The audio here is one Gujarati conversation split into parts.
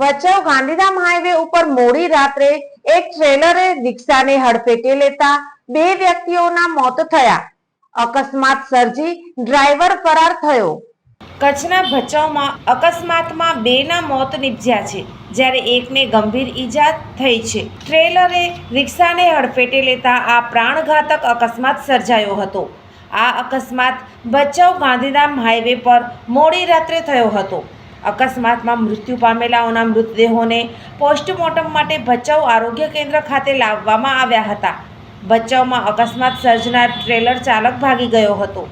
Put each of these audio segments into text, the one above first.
ભચાઉ ગાંધીધામ હાઈવે ઉપર મોડી રાત્રે એક ટ્રેલરે રિક્ષાને હડફેટે લેતા બે વ્યક્તિઓના મોત થયા. અકસ્માત સર્જી ડ્રાઈવર ફરાર થયો. કચ્છના ભચાઉમાં અકસ્માતમાં બેના મોત નિપજ્યા છે, જ્યારે એકને ગંભીર ઈજા થઈ છે. ટ્રેલરે રિક્ષાને હડફેટે લેતા આ પ્રાણઘાતક અકસ્માત સર્જાયો હતો. આ અકસ્માત ભચાઉ ગાંધીધામ હાઈવે પર મોડી રાત્રે થયો હતો. અકસ્માતમાં મૃત્યુ પામેલાઓના મૃતદેહોને પોસ્ટમોર્ટમ માટે ભચાઉ આરોગ્ય કેન્દ્ર ખાતે લાવવામાં આવ્યા હતા. ભચાઉમાં અકસ્માત સર્જનાર ટ્રેલર ચાલક ભાગી ગયો હતો.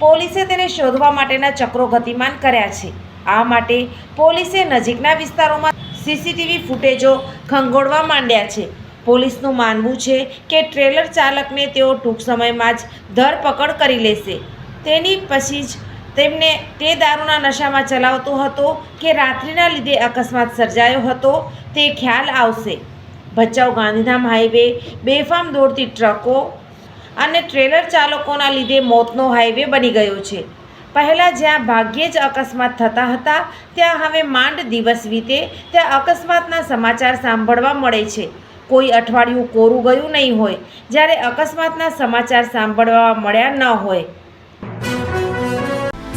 પોલીસે તેને શોધવા માટેના ચક્રો ગતિમાન કર્યા છે. આ માટે પોલીસે નજીકના વિસ્તારોમાં સીસીટીવી ફૂટેજો ખંગોળવા માંડ્યા છે. પોલીસનું માનવું છે કે ટ્રેલર ચાલકને તેઓ ટૂંક સમયમાં જ ધરપકડ કરી લેશે. તેની પછી જ તેમને તે દારૂના નશામાં ચલાવતો હતો કે રાત્રિના લીધે અકસ્માત સર્જાયો હતો, તે ખ્યાલ આવશે. ભચાઉ ગાંધીધામ હાઈવે, બેફામ દોડતી ટ્રકો અને ટ્રેલર ચાલકોના લીધે મોતનો હાઈવે બની ગયો છે. પહેલાં જ્યાં ભાગ્યે જ અકસ્માત થતા હતા, ત્યાં હવે માંડ દિવસ વીતે, ત્યાં અકસ્માતના સમાચાર સાંભળવા મળે છે. કોઈ અઠવાડિયું કોરું ગયું નહીં હોય, જ્યારે અકસ્માતના સમાચાર સાંભળવા મળ્યા ન હોય.